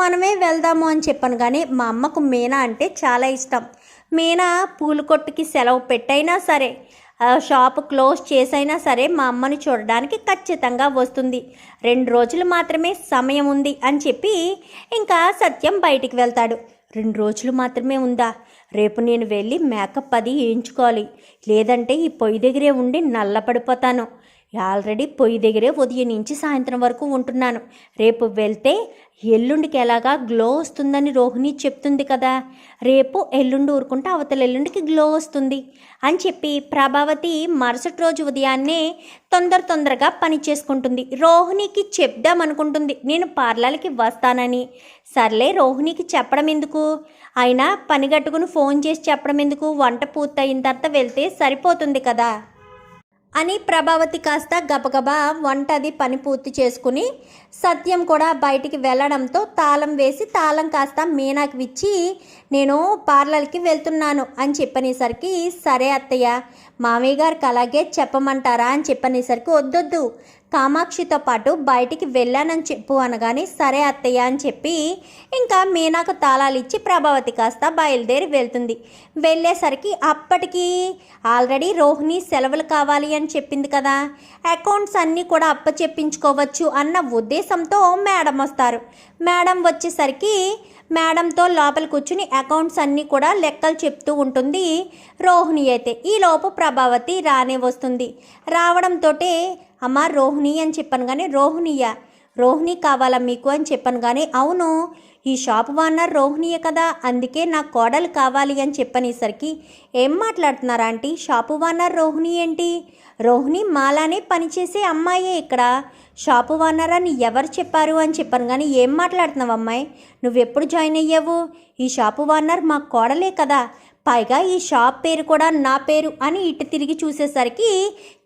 మనమే వెళ్దాము అని చెప్పాను కానీ మా అమ్మకు మీనా అంటే చాలా ఇష్టం. మీనా పూల కొట్టుకి సెలవు పెట్టైనా సరే ఆ షాప్ క్లోజ్ చేసైనా సరే మా అమ్మని చూడడానికి ఖచ్చితంగా వస్తుంది. రెండు రోజులు మాత్రమే సమయం ఉంది అని చెప్పి ఇంకా సత్యం బయటికి వెళ్తాడు. రెండు రోజులు మాత్రమే ఉందా? రేపు నేను వెళ్ళి మేకప్ అది వేయించుకోవాలి. లేదంటే ఈ పొయ్యి దగ్గరే ఉండి నల్లపడిపోతాను. ఆల్రెడీ పొయ్యి దగ్గరే ఉదయం నుంచి సాయంత్రం వరకు ఉంటున్నాను. రేపు వెళ్తే ఎల్లుండికి ఎలాగా గ్లో వస్తుందని రోహిణి చెప్తుంది కదా. రేపు ఎల్లుండి ఊరుకుంటే అవతల ఎల్లుండికి గ్లో వస్తుంది అని చెప్పి ప్రభావతి మరుసటి రోజు ఉదయాన్నే తొందర తొందరగా పని చేసుకుంటుంది. రోహిణికి చెప్దామనుకుంటుంది నేను పార్లర్కి వస్తానని. సర్లే రోహిణికి చెప్పడం ఎందుకు? అయినా పని కట్టుకుని ఫోన్ చేసి చెప్పడం ఎందుకు? వంట పూర్తయిన తర్వాత వెళ్తే సరిపోతుంది కదా. అని ప్రభావతి కాస్త గబగబా వంటది పని పూర్తి చేసుకుని సత్యం కూడా బయటికి వెళ్ళడంతో తాళం వేసి తాళం కాస్త మీనాకి ఇచ్చి నేను పార్లర్కి వెళ్తున్నాను అని చెప్పనేసరికి సరే అత్తయ్య మామయ్య గారికి అలాగే చెప్పమంటారా అని చెప్పనేసరికి వద్దొద్దు కామాక్షితో పాటు బయటికి వెళ్ళానని చెప్పు అనగానే సరే అత్తయ్య అని చెప్పి ఇంకా మీనాకు తాళాలు ఇచ్చి ప్రభావతి కాస్త బయలుదేరి వెళ్తుంది. వెళ్ళేసరికి అప్పటికి ఆల్రెడీ రోహిణి సెలవులు కావాలి అని చెప్పింది కదా. అకౌంట్స్ అన్నీ కూడా అప్పచెప్పించుకోవచ్చు అన్న ఉద్దేశంతో మేడం వస్తారు. మేడం వచ్చేసరికి మేడంతో లోపల కూర్చుని అకౌంట్స్ అన్నీ కూడా లెక్కలు చెప్తూ ఉంటుంది రోహిణి అయితే. ఈలోపు ప్రభావతి రానే వస్తుంది. రావడంతో అమ్మ రోహిణి అని చెప్పాను కానీ రోహిణియా. రోహిణి కావాలా మీకు అని చెప్పాను కానీ అవును ఈ షాప్ ఓనర్ రోహిణియే కదా అందుకే నా కోడలు కావాలి అని చెప్పనేసరికి ఏం మాట్లాడుతున్నారా ఆంటీ? షాపు ఓనర్ రోహిణి ఏంటి? రోహిణి మాలానే పనిచేసే అమ్మాయే ఇక్కడ. షాపు ఓనర్ అని ఎవరు చెప్పారు అని చెప్పాను కానీ ఏం మాట్లాడుతున్నావు అమ్మాయి? నువ్వెప్పుడు జాయిన్ అయ్యావు? ఈ షాపు ఓనర్ మా కోడలే కదా. పైగా ఈ షాప్ పేరు కూడా నా పేరు అని ఇటు తిరిగి చూసేసరికి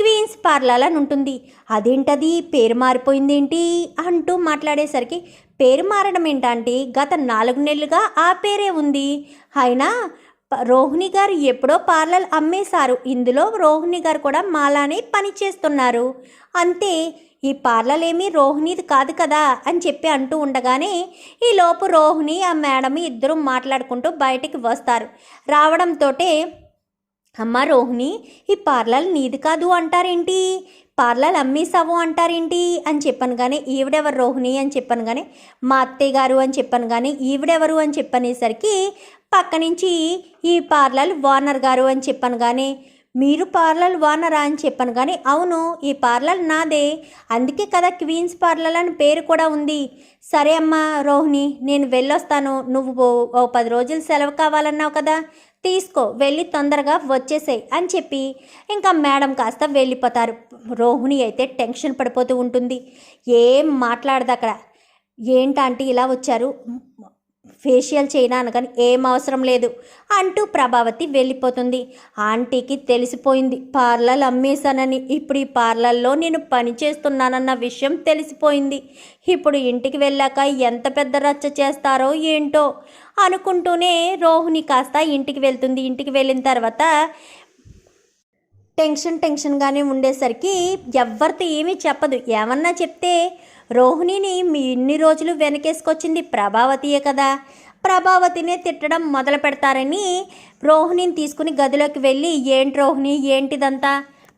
క్వీన్స్ పార్లర్ అని ఉంటుంది. అదేంటది? పేరు మారిపోయిందేంటి? అంటూ మాట్లాడేసరికి పేరు మారడం ఏంటంటే గత నాలుగు నెలలుగా ఆ పేరే ఉంది. అయినా రోహిణి గారు ఎప్పుడో పార్లర్ అమ్మేశారు. ఇందులో రోహిణి గారు కూడా మాలానే పని చేస్తున్నారు అంతే ఈ పార్లర్ ఏమీ రోహిణిది కాదు కదా అని చెప్పి అంటూ ఉండగానే ఈ లోపు రోహిణి ఆ మేడం ఇద్దరు మాట్లాడుకుంటూ బయటికి వస్తారు. రావడంతోటే అమ్మ రోహిణి ఈ పార్లర్ నీది కాదు అంటారేంటి? పార్లల్ అమ్మేసావు అంటారేంటి? అని చెప్పాను కానీ ఈవిడెవరు రోహిణి? అని చెప్పాను కానీ మా అత్తయ్య గారు అని చెప్పాను కానీ ఈవిడెవరు? అని చెప్పనేసరికి పక్క నుంచి ఈ పార్లర్ ఓనర్ గారు? అని చెప్పాను కానీ మీరు పార్లర్ వానరా అని చెప్పాను కానీ అవును ఈ పార్లర్ నాదే. అందుకే కదా క్వీన్స్ పార్లర్ అని పేరు కూడా ఉంది. సరే అమ్మా రోహిణి నేను వెళ్ళొస్తాను. నువ్వు ఓ- పది రోజులు సెలవు కావాలన్నావు కదా. తీసుకో వెళ్ళి తొందరగా వచ్చేసాయి అని చెప్పి ఇంకా మేడం కాస్త వెళ్ళిపోతారు. రోహిణి అయితే టెన్షన్ పడిపోతూ ఉంటుంది. ఏం మాట్లాడదు అక్కడ. ఏంటంటే ఇలా వచ్చారు? ఫేషియల్ చేయనా అనగాని ఏం అవసరం లేదు అంటూ ప్రభావతి వెళ్ళిపోతుంది. ఆంటీకి తెలిసిపోయింది పార్లర్ అమ్మేశానని. ఇప్పుడు ఈ పార్లర్లో నేను పని చేస్తున్నానన్న విషయం తెలిసిపోయింది. ఇప్పుడు ఇంటికి వెళ్ళాక ఎంత పెద్ద రచ్చ చేస్తారో ఏంటో అనుకుంటూనే రోహిణి కాస్త ఇంటికి వెళ్తుంది. ఇంటికి వెళ్ళిన తర్వాత టెన్షన్ టెన్షన్గానే ఉండేసరికి ఎవరితో ఏమీ చెప్పదు. ఏమన్నా చెప్తే రోహిణిని మీ ఇన్ని రోజులు వెనకేసుకొచ్చింది ప్రభావతియే కదా. ప్రభావతినే తిట్టడం మొదలు పెడతారని రోహిణిని తీసుకుని గదిలోకి వెళ్ళి ఏంటి రోహిణి? ఏంటిదంతా?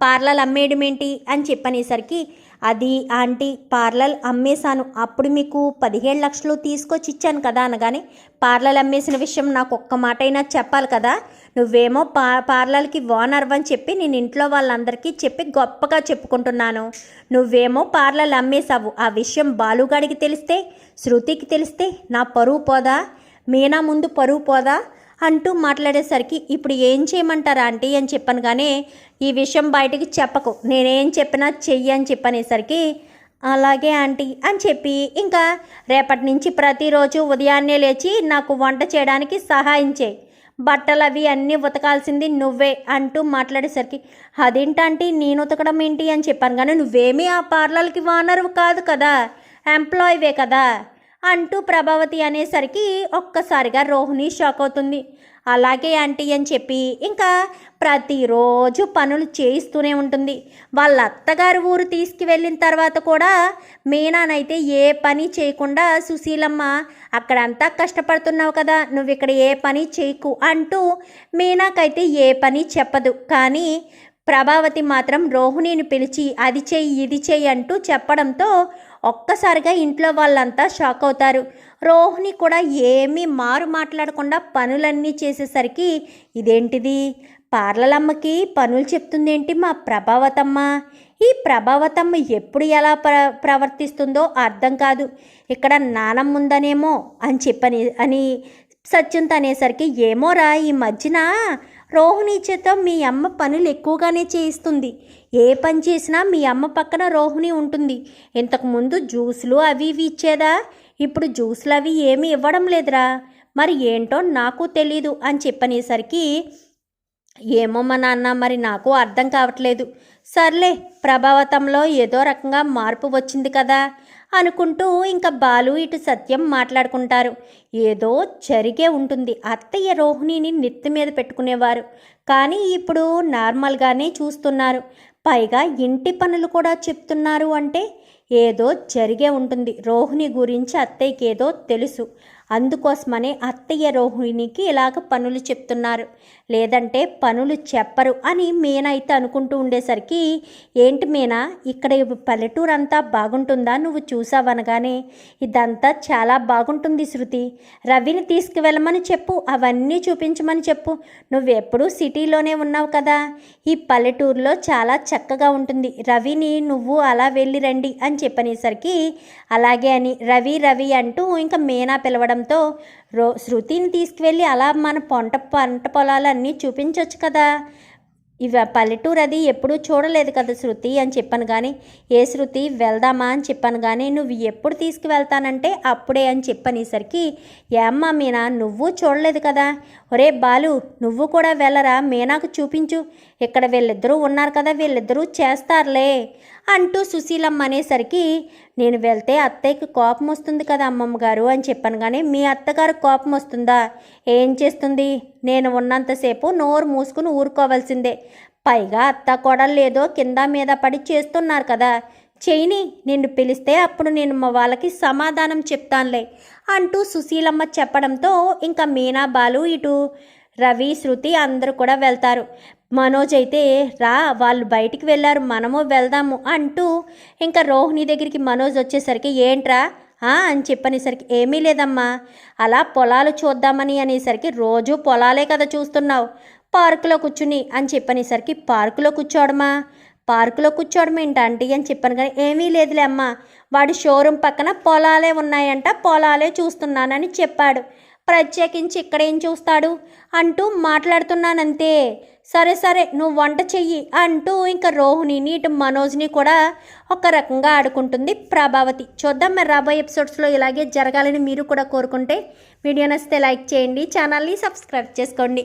పార్లల్ అమ్మేయడం ఏంటి? అని చెప్పనేసరికి అది ఆంటీ పార్లర్ అమ్మేశాను. అప్పుడు మీకు పదిహేడు లక్షలు తీసుకొచ్చి ఇచ్చాను కదా అనగానే పార్లల్ అమ్మేసిన విషయం నాకు ఒక్క మాట అయినా చెప్పాలి కదా. నువ్వేమో పా పార్లర్కి ఓనర్ అని చెప్పి నేను ఇంట్లో వాళ్ళందరికీ చెప్పి గొప్పగా చెప్పుకుంటున్నాను. నువ్వేమో పార్లర్ అమ్మేశావు. ఆ విషయం బాలుగాడికి తెలిస్తే శృతికి తెలిస్తే నా పరువు పోదా? మీనా ముందు పరువు పోదా? అంటూ మాట్లాడేసరికి ఇప్పుడు ఏం చేయమంటారా ఆంటీ అని చెప్పాను కానీ ఈ విషయం బయటికి చెప్పకు. నేనేం చెప్పినా చెయ్యి అని చెప్పనేసరికి అలాగే ఆంటీ అని చెప్పి ఇంకా రేపటి నుంచి ప్రతిరోజు ఉదయాన్నే లేచి నాకు వంట చేయడానికి సహాయం చేయి. బట్టలు అవి అన్నీ ఉతకాల్సింది నువ్వే అంటూ మాట్లాడేసరికి అదేంటంటే నేను ఉతకడం ఏంటి? అని చెప్పాను. కానీ నువ్వేమీ ఆ పార్లర్కి ఓనర్ కాదు కదా ఎంప్లాయీవే కదా. అంటూ ప్రభావతి అనేసరికి ఒక్కసారిగా రోహిణి షాక్ అవుతుంది. అలాగే ఆంటీ అని చెప్పి ఇంకా ప్రతిరోజు పనులు చేయిస్తూనే ఉంటుంది. వాళ్ళ అత్తగారు ఊరు తీసుకువెళ్ళిన తర్వాత కూడా మీనానైతే ఏ పని చేయకుండా సుశీలమ్మ అక్కడంతా కష్టపడుతున్నావు కదా నువ్వు ఇక్కడ ఏ పని చేయకు అంటూ మీనాకైతే ఏ పని చెప్పదు. కానీ ప్రభావతి మాత్రం రోహిణిని పిలిచి అది చెయ్యి ఇది చెయ్యి అంటూ చెప్పడంతో ఒక్కసారిగా ఇంట్లో వాళ్ళంతా షాక్ అవుతారు. రోహిణి కూడా ఏమీ మారు మాట్లాడకుండా పనులన్నీ చేసేసరికి ఇదేంటిది? పార్లలమ్మకి పనులు చెప్తుందేంటి మా ప్రభావతమ్మ? ఈ ప్రభావతమ్మ ఎప్పుడు ఎలా ప్ర ప్రవర్తిస్తుందో అర్థం కాదు. ఇక్కడ నానమ్మ ఉందనేమో అని చెప్పని అని సత్యంత అనేసరికి ఏమోరా ఈ మధ్యన? రోహిణి చేత మీ అమ్మ పనులు ఎక్కువగానే చేయిస్తుంది. ఏ పని చేసినా మీ అమ్మ పక్కన రోహిణి ఉంటుంది. ఇంతకుముందు జ్యూసులు అవి ఇవి ఇచ్చేదా? ఇప్పుడు జ్యూసులు అవి ఏమీ ఇవ్వడం లేదురా. మరి ఏంటో నాకు తెలీదు అని చెప్పనేసరికి ఏమో మా నాన్న మరి నాకు అర్థం కావట్లేదు. సర్లే ప్రభావతంలో ఏదో రకంగా మార్పు వచ్చింది కదా. అనుకుంటూ ఇంకా బాలు ఇటు సత్యం మాట్లాడుకుంటారు. ఏదో జరిగే ఉంటుంది. అత్తయ్య రోహిణిని నెత్తి మీద పెట్టుకునేవారు. కానీ ఇప్పుడు నార్మల్గానే చూస్తున్నారు. పైగా ఇంటి పనులు కూడా చెప్తున్నారు అంటే ఏదో జరిగే ఉంటుంది. రోహిణి గురించి అత్తయ్యకి ఏదో తెలుసు. అందుకోసమనే అత్తయ్య రోహిణికి ఇలాగ పనులు చెప్తున్నారు. లేదంటే పనులు చెప్పరు అని మీనా అయితే అనుకుంటూ ఉండేసరికి ఏంటి మీనా ఇక్కడ పల్లెటూరు అంతా బాగుంటుందా? నువ్వు చూసావనగానే ఇదంతా చాలా బాగుంటుంది శృతి. రవిని తీసుకువెళ్ళమని చెప్పు అవన్నీ చూపించమని చెప్పు. నువ్వు ఎప్పుడూ సిటీలోనే ఉన్నావు కదా. ఈ పల్లెటూరులో చాలా చక్కగా ఉంటుంది. రవిని నువ్వు అలా వెళ్ళి రండి అని చెప్పనేసరికి అలాగే అని రవి రవి అంటూ ఇంకా మీనా పిలవడం ఉండడంతో రో శృతిని తీసుకువెళ్ళి అలా మన పంట పంట పొలాలన్నీ చూపించవచ్చు కదా. ఇవి పల్లెటూరు అది ఎప్పుడూ చూడలేదు కదా శృతి అని చెప్పాను కానీ ఏ శృతి వెళ్దామా అని చెప్పాను కానీ నువ్వు ఎప్పుడు తీసుకువెళ్తానంటే అప్పుడే అని చెప్పనేసరికి ఏమ్మా మీనా నువ్వు చూడలేదు కదా. ఒరే బాలు నువ్వు కూడా వెళ్ళరా? మీనాకు చూపించు. ఇక్కడ వీళ్ళిద్దరూ ఉన్నారు కదా వీళ్ళిద్దరూ చేస్తారులే అంటూ సుశీలమ్మ అనేసరికి నేను వెళ్తే అత్తయ్యకి కోపం వస్తుంది కదా అమ్మమ్మ గారు అని చెప్పాను కానీ మీ అత్తగారు కోపం వస్తుందా? ఏం చేస్తుంది? నేను ఉన్నంతసేపు నోరు మూసుకుని ఊరుకోవాల్సిందే. పైగా అత్త కూడా లేదో కింద మీద పడి చేస్తున్నారు కదా. చేయిని నిన్ను పిలిస్తే అప్పుడు నేను మా వాళ్ళకి సమాధానం చెప్తానులే అంటూ సుశీలమ్మ చెప్పడంతో ఇంకా మీనా బాలు ఇటు రవి శృతి అందరూ కూడా వెళ్తారు. మనోజ్ అయితే రా వాళ్ళు బయటికి వెళ్ళారు మనము వెళ్దాము అంటూ ఇంకా రోహిణి దగ్గరికి మనోజ్ వచ్చేసరికి ఏంట్రా? అని చెప్పనేసరికి ఏమీ లేదమ్మా. అలా పొలాలు చూద్దామని అనేసరికి రోజు పొలాలే కదా చూస్తున్నావు. పార్కులో కూర్చుని అని చెప్పనేసరికి పార్కులో కూర్చోడమా? పార్కులో కూర్చోవడం ఏంటంటే అని చెప్పాను కానీ ఏమీ లేదులే అమ్మా. వాడి షోరూమ్ పక్కన పొలాలే ఉన్నాయంట పొలాలే చూస్తున్నానని చెప్పాడు. ప్రత్యేకించి ఇక్కడేం చూస్తాడు? అంటూ మాట్లాడుతున్నానంతే. సరే సరే నువ్వు వంట చెయ్యి అంటూ ఇంకా రోహిణిని ఇటు మనోజ్ని కూడా ఒక రకంగా ఆడుకుంటుంది ప్రభావతి. చూద్దాం మరి రాబోయే ఎపిసోడ్స్లో ఇలాగే జరగాలని మీరు కూడా కోరుకుంటే వీడియో నచ్చితే లైక్ చేయండి ఛానల్ని సబ్స్క్రైబ్ చేసుకోండి.